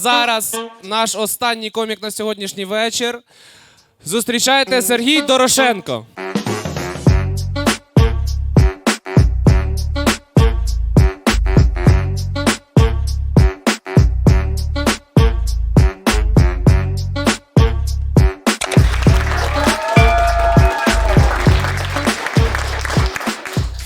зараз наш останній комік на сьогоднішній вечір. Зустрічайте Сергій Дорошенко.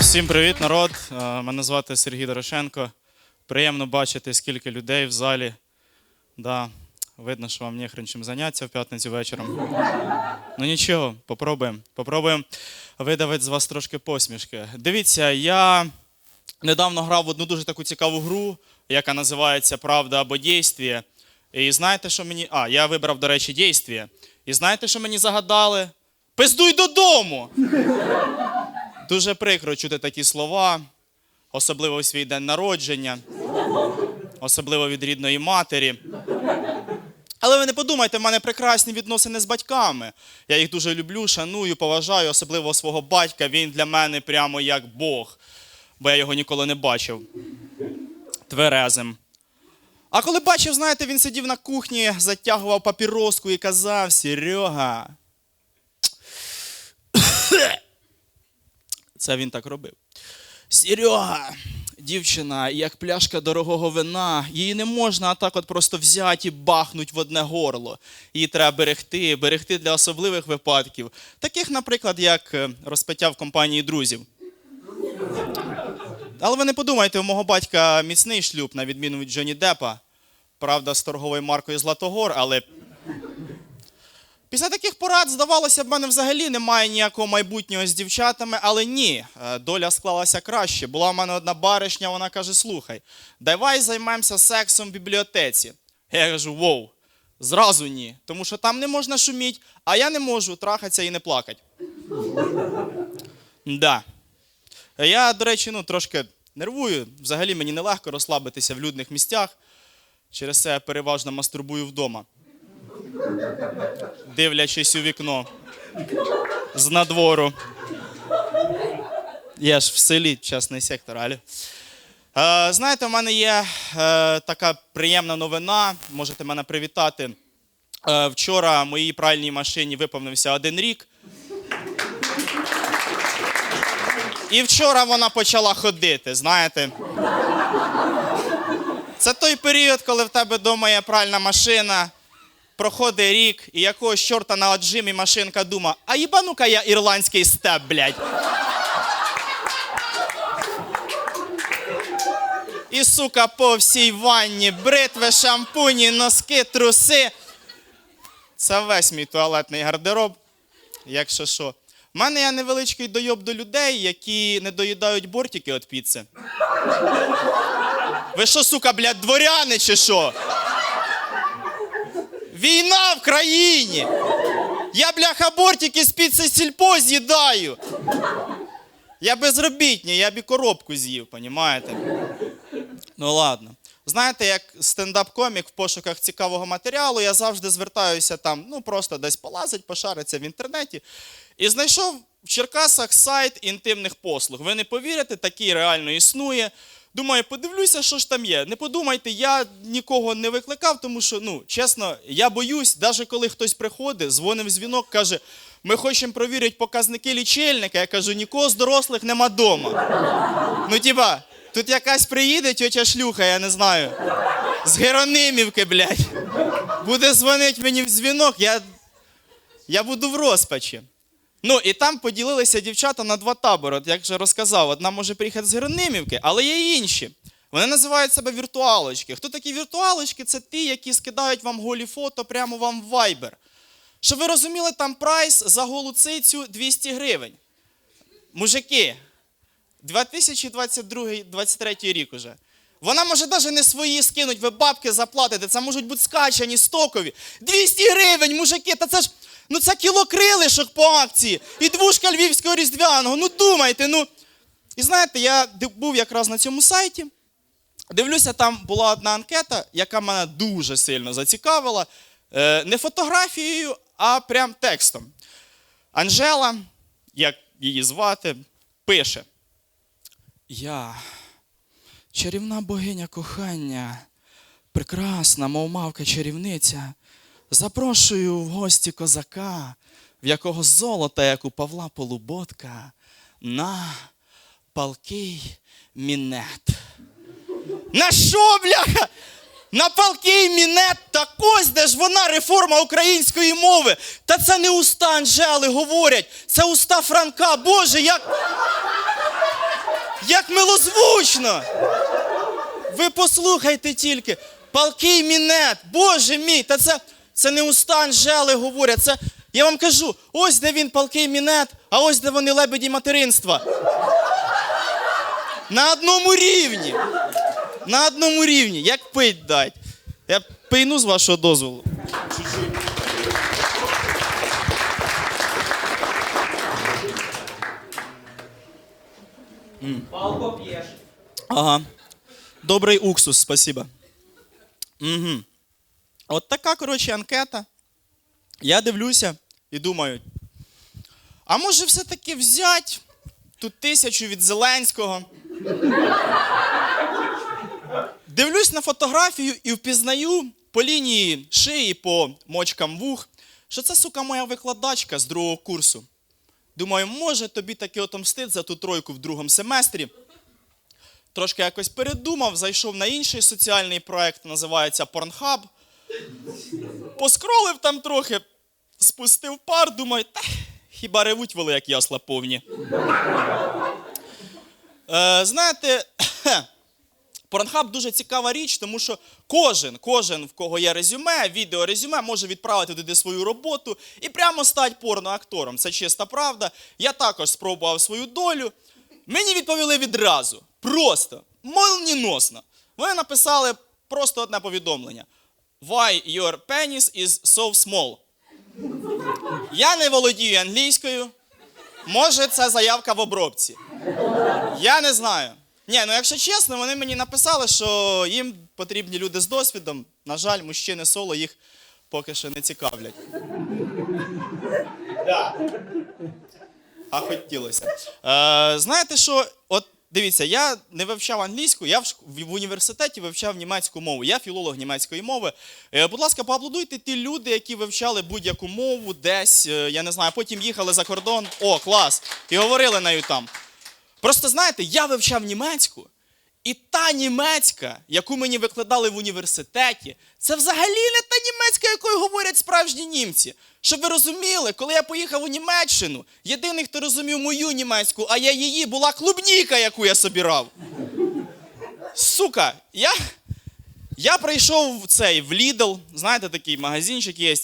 Всім привіт, народ. Е, Мене звати Сергій Дорошенко. Приємно бачити, скільки людей в залі. Да, видно, що вам нехрен чим заняття в п'ятницю вечором. Ну нічого, попробуємо. Попробуємо видавити з вас трошки посмішки. Дивіться, я недавно грав в одну дуже таку цікаву гру, яка називається Правда або дійствіє. І знаєте, що мені. А, я вибрав, до речі, дійствіє. І знаєте, що мені загадали? Пиздуй додому! Дуже прикро чути такі слова, особливо у свій день народження, особливо від рідної матері. Але ви не подумайте, в мене прекрасні відносини з батьками. Я їх дуже люблю, шаную, поважаю, особливо свого батька. Він для мене прямо як Бог, бо я його ніколи не бачив. Тверезим. А коли бачив, знаєте, він сидів на кухні, затягував папіроску і казав: Серега, Це він так робив. Серега, дівчина, як пляшка дорогого вина, її не можна отак от просто взяти і бахнуть в одне горло. Її треба берегти, берегти для особливих випадків, таких, наприклад, як е, розпиття в компанії друзів. Але ви не подумайте, у мого батька міцний шлюб, на відміну від Джоні Деппа. Правда, з торговою маркою Златогор, але Після таких порад, здавалося, в мене взагалі немає ніякого майбутнього з дівчатами, але ні, е, доля склалася краще. Була в мене одна баришня, вона каже: слухай, давай займемося сексом в бібліотеці. Я кажу, воу, зразу ні, тому що там не можна шуміти, а я не можу трахатися і не плакати. Да. Я, до речі, ну, трошки нервую. Взагалі мені нелегко розслабитися в людних місцях. Через це я переважно мастурбую вдома дивлячись у вікно з надвору. Я ж в селі, частний сектор, алі. Е, знаєте, у мене є е, така приємна новина. Можете мене привітати. Е, вчора моїй пральній машині виповнився один рік. І вчора вона почала ходити, знаєте. Це той період, коли в тебе вдома є пральна машина, проходить рік, і якогось чорта на отжимі машинка дума, а їбану-ка я ірландський степ, блядь. І, сука, по всій ванні, бритви, шампуні, носки, труси. Це весь мій туалетний гардероб, якщо що. У мене є невеличкий дойоб до людей, які не доїдають бортики від піци. Ви що, сука, блядь, дворяни чи що? Війна в країні! Я, бляха, бортики з піци сільпо з'їдаю. Я безробітний, я б і коробку з'їв, понімаєте? Ну ладно. Знаєте, як стендап-комік в пошуках цікавого матеріалу, я завжди звертаюся там, ну просто десь полазить, пошариться в інтернеті. І знайшов в Черкасах сайт інтимних послуг. Ви не повірите, такий реально існує. Думаю, подивлюся, що ж там є. Не подумайте, я нікого не викликав, тому що, ну, чесно, я боюсь, навіть коли хтось приходить, дзвонив дзвінок, каже, ми хочемо провірити показники лічильника. Я кажу, нікого з дорослих нема вдома. Ну, тіба, тут якась приїде тьотя шлюха, я не знаю. З Геронимівки, блядь. Буде дзвонити мені в дзвінок, я, я буду в розпачі. Ну і там поділилися дівчата на два табори. От як вже розказав, одна може приїхати з Геронимівки, але є й інші. Вони називають себе віртуалочки. Хто такі віртуалочки? Це ті, які скидають вам голі фото прямо вам в Viber. Щоб ви розуміли, там прайс за голу цицю 200 гривень. Мужики, 2022-2023 рік уже. Вона може навіть не свої скинуть, ви бабки заплатите. Це можуть бути скачані, стокові. 200 гривень, мужики, та це ж ну це кіло крилишок по акції. І двушка львівського різдвяного. Ну думайте, ну. І знаєте, я був якраз на цьому сайті. Дивлюся, там була одна анкета, яка мене дуже сильно зацікавила. Е, не фотографією, а прям текстом. Анжела, як її звати, пише: Я чарівна богиня кохання, прекрасна, мов мавка чарівниця, запрошую в гості козака, в якого золота, як у Павла Полуботка, на палкий мінет. На що, бляха? На палкий мінет так ось де ж вона реформа української мови. Та це не уста Анжели говорять, це уста Франка. Боже, як. Як милозвучно! Ви послухайте тільки. Палкий мінет, Боже мій, та це, це не уста Анжели говорять. Це, я вам кажу, ось де він палкий мінет, а ось де вони лебеді материнства. На одному рівні. На одному рівні. Як пить дать. Я пийну з вашого дозволу. Палко п'єш. Ага. Добрий уксус, спасибо. Угу. От така, коротше, анкета. Я дивлюся і думаю, а може все-таки взять тут тисячу від Зеленського? Дивлюсь на фотографію і впізнаю по лінії шиї, по мочкам вух, що це, сука, моя викладачка з другого курсу. Думаю, може тобі таки отомстить за ту тройку в другому семестрі. Трошки якось передумав, зайшов на інший соціальний проект, називається Pornhub. Поскролив там трохи, спустив пар, думаю, та хіба ревуть воли, як ясла повні. Е, знаєте, Pornhub дуже цікава річ, тому що кожен, кожен, в кого є резюме, відеорезюме, може відправити туди свою роботу і прямо стати порноактором. Це чиста правда. Я також спробував свою долю. Мені відповіли відразу. Просто, молніносно. Вони написали просто одне повідомлення. Why your penis is so small? Я не володію англійською. Може, це заявка в обробці. Я не знаю. Ні, ну якщо чесно, вони мені написали, що їм потрібні люди з досвідом. На жаль, мужчини соло їх поки що не цікавлять. Да. А хотілося. Е, знаєте що? От дивіться, я не вивчав англійську, я в, університеті вивчав німецьку мову. Я філолог німецької мови. Е, будь ласка, поаплодуйте ті люди, які вивчали будь-яку мову десь, е, я не знаю, потім їхали за кордон. О, клас! І говорили нею там. Просто знаєте, я вивчав німецьку, і та німецька, яку мені викладали в університеті, це взагалі не та німецька, якою говорять справжні німці. Щоб ви розуміли, коли я поїхав у Німеччину, єдиний, хто розумів мою німецьку, а я її, була клубніка, яку я собирав. Сука, я, я прийшов в цей в Lidl, знаєте, такий магазинчик є.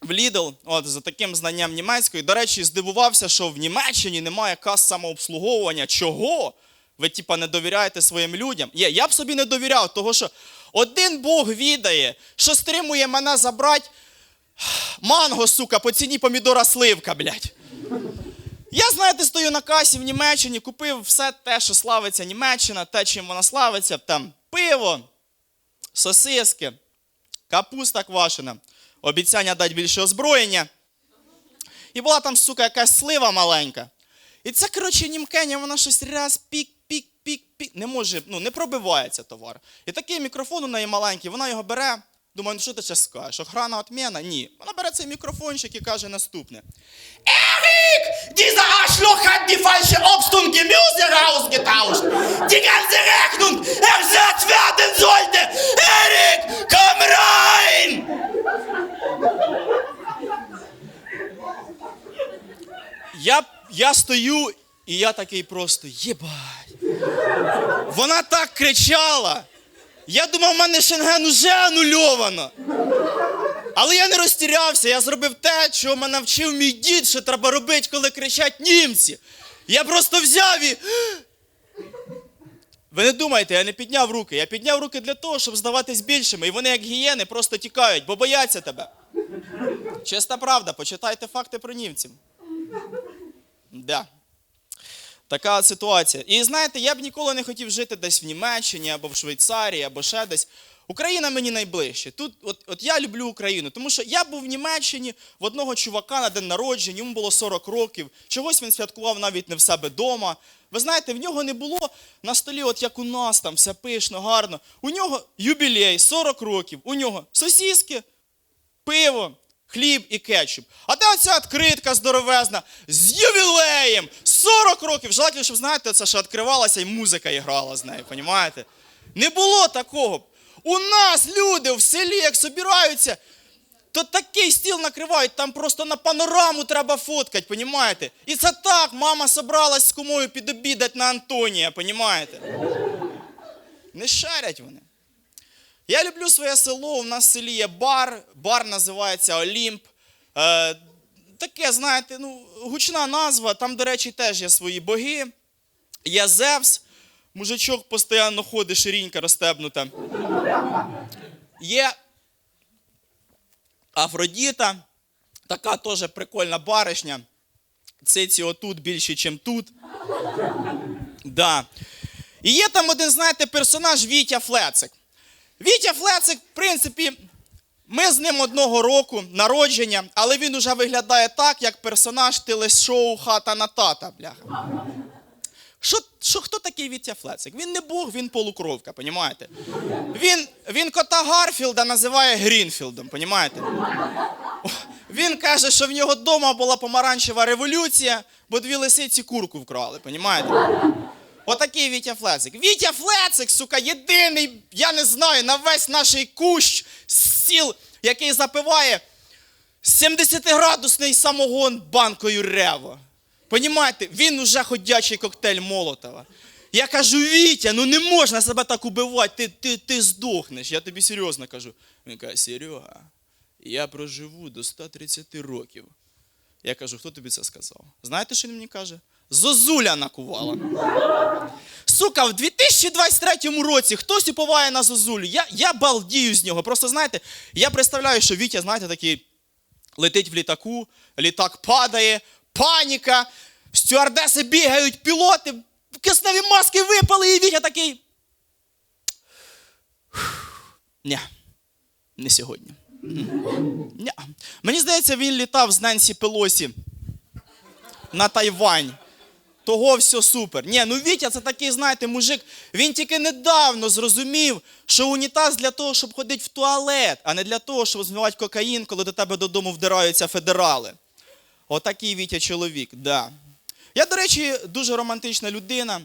В Lidl, от за таким знанням німецької. До речі, здивувався, що в Німеччині немає кас самообслуговування. Чого? Ви, типа, не довіряєте своїм людям? Є, я б собі не довіряв, того що один Бог відає, що стримує мене забрати манго, сука, по ціні помідора сливка, блядь. Я, знаєте, стою на касі в Німеччині, купив все те, що славиться Німеччина, те, чим вона славиться, там пиво, сосиски, капуста квашена, обіцяння дати більше озброєння. І була там, сука, якась слива маленька. І це, коротше, німкеня, вона щось раз пік, пік, пік, пік. Не може, ну, не пробивається товар. І такий мікрофон у неї маленький, вона його бере. Думаю, ну що ти зараз скажеш? Охрана отмена? Ні. Вона бере цей мікрофончик і каже наступне. Erich, dieser Arschloch hat die falsche Obst und Gemüse rausgetauscht. Die ganze. Erik, komm! Я, я стою, і я такий просто єбать. Вона так кричала. Я думав, в мене шенген уже анульовано. Але я не розтірявся, я зробив те, чого мене навчив мій дід, що треба робити, коли кричать німці. Я просто взяв і. Ви не думайте, я не підняв руки. Я підняв руки для того, щоб здаватись більшими. І вони, як гієни, просто тікають, бо бояться тебе. Чиста правда, почитайте факти про німців. Да. Така ситуація. І знаєте, я б ніколи не хотів жити десь в Німеччині або в Швейцарії, або ще десь. Україна мені найближче. Тут, от, от я люблю Україну, тому що я був в Німеччині в одного чувака на день народження, йому було 40 років. Чогось він святкував навіть не в себе вдома. Ви знаєте, в нього не було на столі, от як у нас, там все пишно, гарно. У нього юбілей 40 років. У нього сосіски, пиво, хліб і кетчуп. А оця відкритка здоровезна з ювілеєм 40 років. Желательно, щоб знаєте, це ще відкривалася і музика і грала з нею, понімаєте? Не було такого. У нас люди в селі, як собираються, то такий стіл накривають, там просто на панораму треба фоткати, понімаєте? І це так, мама собралась з кумою підобідати на Антонія, понімаєте? Не шарять вони. Я люблю своє село. У нас в селі є бар. Бар називається Олімп. Таке, знаєте, ну, гучна назва. Там, до речі, теж є свої боги. Є Зевс. Мужичок постійно ходить, ширінька розстебнута. Є Афродіта. Така теж прикольна баришня. Циці отут більше, ніж тут. Да. І є там один, знаєте, персонаж Вітя Флецик. Вітя Флецик, в принципі, ми з ним одного року народження, але він уже виглядає так, як персонаж телешоу Хата на тата, бляха. Що, що хто такий Вітя Флецик? Він не Бог, він полукровка, понімаєте? Він, він кота Гарфілда називає Грінфілдом, понімаєте? Він каже, що в нього вдома була помаранчева революція, бо дві лисиці курку вкрали, понімаєте? Отакий Вітя Флецик. Вітя Флецик, сука, єдиний, я не знаю, на весь наш кущ сіл, який запиває 70-градусний самогон банкою рево. Понімаєте, він уже ходячий коктейль Молотова. Я кажу, Вітя, ну не можна себе так убивати, ти, ти, ти здохнеш. Я тобі серйозно кажу. Він каже, Серега, я проживу до 130 років. Я кажу, хто тобі це сказав? Знаєте, що він мені каже? Зозуля накувала. Сука, в 2023 році хтось уповає на Зозулю. Я, я балдію з нього. Просто знаєте, я представляю, що Вітя, знаєте, такий летить в літаку, літак падає, паніка, стюардеси бігають, пілоти, кисневі маски випали, і Вітя такий. Ні, не сьогодні. Ні. Мені здається, він літав з Ненсі Пелосі на Тайвань. Того все супер. Ні, ну Вітя це такий, знаєте, мужик. Він тільки недавно зрозумів, що унітаз для того, щоб ходити в туалет, а не для того, щоб змивати кокаїн, коли до тебе додому вдираються федерали. Отакий Вітя чоловік, да. Я, до речі, дуже романтична людина.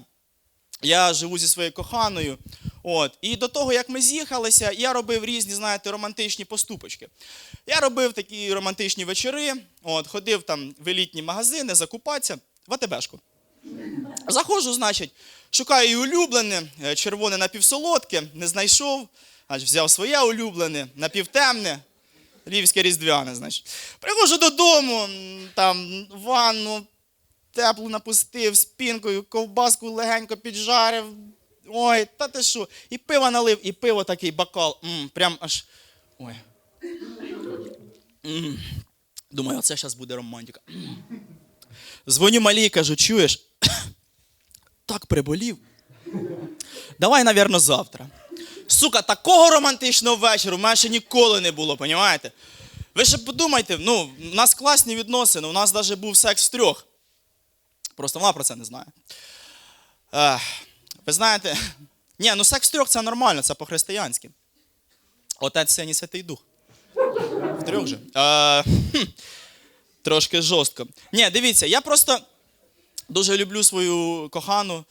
Я живу зі своєю коханою. От. І до того, як ми з'їхалися, я робив різні, знаєте, романтичні поступочки. Я робив такі романтичні вечори, от, ходив там в елітні магазини, закупатися в АТБшку. Заходжу, значить, шукаю улюблене, е, червоне напівсолодке, не знайшов, аж взяв своє улюблене, напівтемне, львівське різдвяне, значить. Приходжу додому, там ванну теплу напустив, спінкою, ковбаску легенько піджарив. Ой, та ти що? І пиво налив, і пиво такий бокал. М, прям аж. Ой. М. Думаю, оце зараз буде романтика. М. Дзвоню малій, кажу, чуєш? так приболів. Давай, навірно, завтра. Сука, такого романтичного вечора в мене ще ніколи не було, понімаєте? Ви ще подумайте, ну, у нас класні відносини, у нас навіть був секс в трьох. Просто вона про це не знає. Ех, ви знаєте, ні, ну секс в трьох це нормально, це по-християнськи. Отець Син і Святий Дух. В трьох же. Е, хм, трошки жорстко. Ні, дивіться, я просто дуже люблю свою кохану.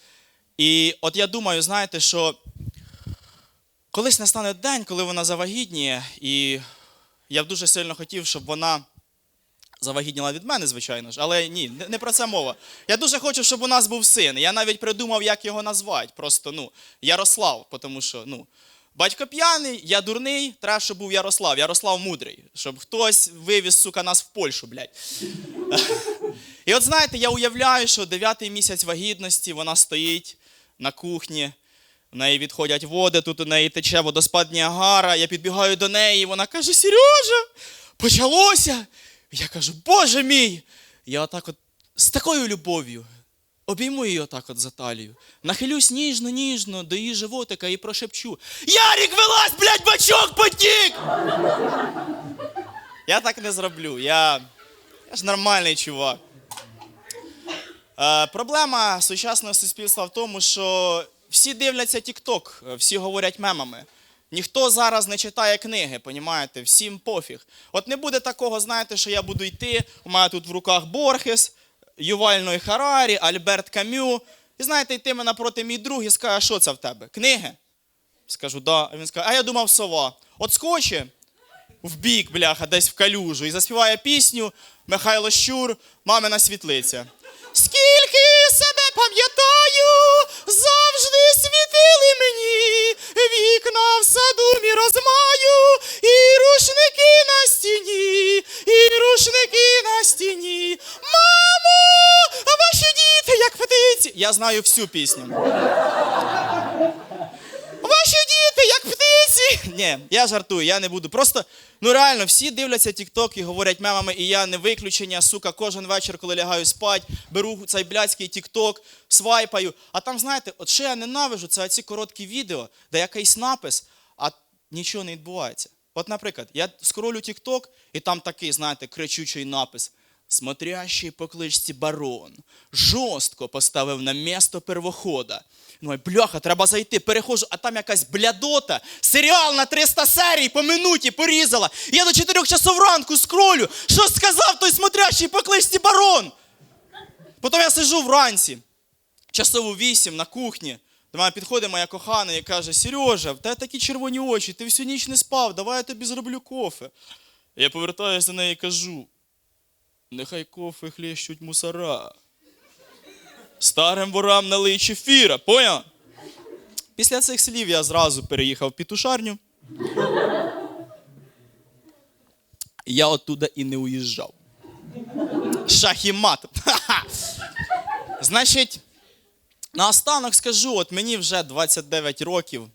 І от я думаю, знаєте, що колись настане день, коли вона завагітніє, і я б дуже сильно хотів, щоб вона завагітніла від мене, звичайно ж, але ні, не- про це мова. Я дуже хочу, щоб у нас був син. Я навіть придумав, як його назвати. Просто ну, Ярослав, тому що ну, батько п'яний, я дурний, треба, щоб був Ярослав. Ярослав мудрий, щоб хтось вивіз, сука, нас в Польщу, блядь. І от знаєте, я уявляю, що дев'ятий місяць вагітності вона стоїть на кухні, в неї відходять води, тут у неї тече водоспад Ніагара, я підбігаю до неї, і вона каже: Сережа, почалося. Я кажу, Боже мій! Я отак от з такою любов'ю обійму її отак от за талію, нахилюсь ніжно-ніжно до її животика і прошепчу: Ярік, вилазь, блядь, бачок потік! Я так не зроблю. Я, я ж нормальний чувак. Е, проблема сучасного суспільства в тому, що всі дивляться TikTok, всі говорять мемами. Ніхто зараз не читає книги, понімаєте? Всім пофіг. От не буде такого, знаєте, що я буду йти, у мене тут в руках Борхес, Ювальної Харарі, Альберт Камю. І знаєте, йти мене проти мій друг і скаже, що це в тебе? Книги? Скажу, да. А він скаже, а я думав сова. От скоче в бік, бляха, десь в калюжу, і заспіває пісню Михайло Щур, мамина світлиця. Скільки себе пам'ятаю, завжди світили мені вікна в саду мі розмаю, і рушники на стіні, і рушники на стіні. Мамо, ваші діти, як птиці. Я знаю всю пісню. Ваші діти, як птиці. Ні, я жартую, я не буду. Просто, ну реально, всі дивляться TikTok і говорять мемами, і я не виключення, сука, кожен вечір, коли лягаю спать, беру цей блядський TikTok, свайпаю. А там, знаєте, от що я ненавижу, це ці короткі відео, де якийсь напис, а нічого не відбувається. От, наприклад, я скролю TikTok, і там такий, знаєте, кричучий напис. Смотрящий по кличці барон жорстко поставив на місто первохода. Ну, бляха, треба зайти, перехожу, а там якась блядота, серіал на 300 серій по минуті порізала. Я до 4 часов ранку скролю. Що сказав той смотрящий по кличці барон? Потім я сижу вранці, часову вісім на кухні. До мене підходить моя кохана і каже: Сережа, в тебе такі червоні очі, ти всю ніч не спав, давай я тобі зроблю кофе. Я повертаюся до неї і кажу: нехай кофе хлещуть мусора. Старим ворам налий чефіра, поняв? Після цих слів я зразу переїхав в пітушарню. Я оттуда і не уїжджав. Шах і мат. Значить, наостанок скажу, от мені вже 29 років.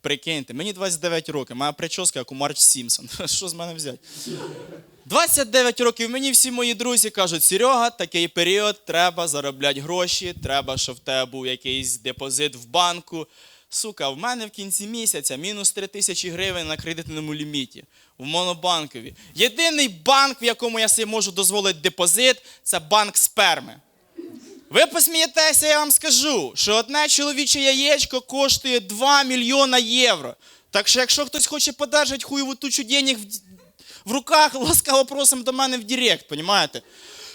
Прикиньте, мені 29 років, моя прическа, як у Марч Сімпсон. Що з мене взяти? 29 років мені всі мої друзі кажуть: Серега, такий період, треба заробляти гроші, треба, щоб в тебе був якийсь депозит в банку. Сука, в мене в кінці місяця мінус 3 тисячі гривень на кредитному ліміті в монобанкові. Єдиний банк, в якому я собі можу дозволити депозит, це банк сперми. Ви посмієтеся, я вам скажу, що одне чоловіче яєчко коштує 2 мільйона євро. Так що, якщо хтось хоче подержати хуєву тучу денег в, руках, ласкаво просимо до мене в Директ, понімаєте?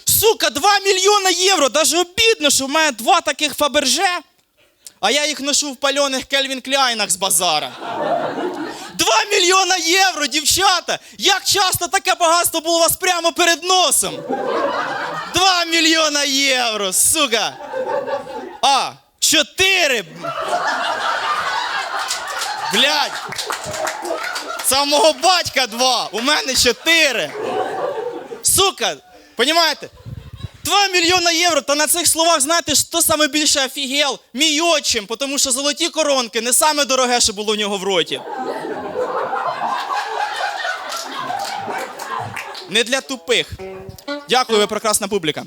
Сука, 2 мільйона євро! Даже обідно, що в мене два таких фаберже, а я їх ношу в пальоних Кельвін Кляйнах з базара. 2 мільйона євро, дівчата! Як часто таке багатство було у вас прямо перед носом? 2 мільйона євро, сука! А, 4! Блядь! Це у мого батька два, у мене 4! Сука! Понімаєте? 2 мільйона євро, та на цих словах, знаєте, що саме більше офігел? Мій отчим, тому що золоті коронки не саме дороге, що було у нього в роті. Не для тупих. Дякую, ви прекрасна публіка.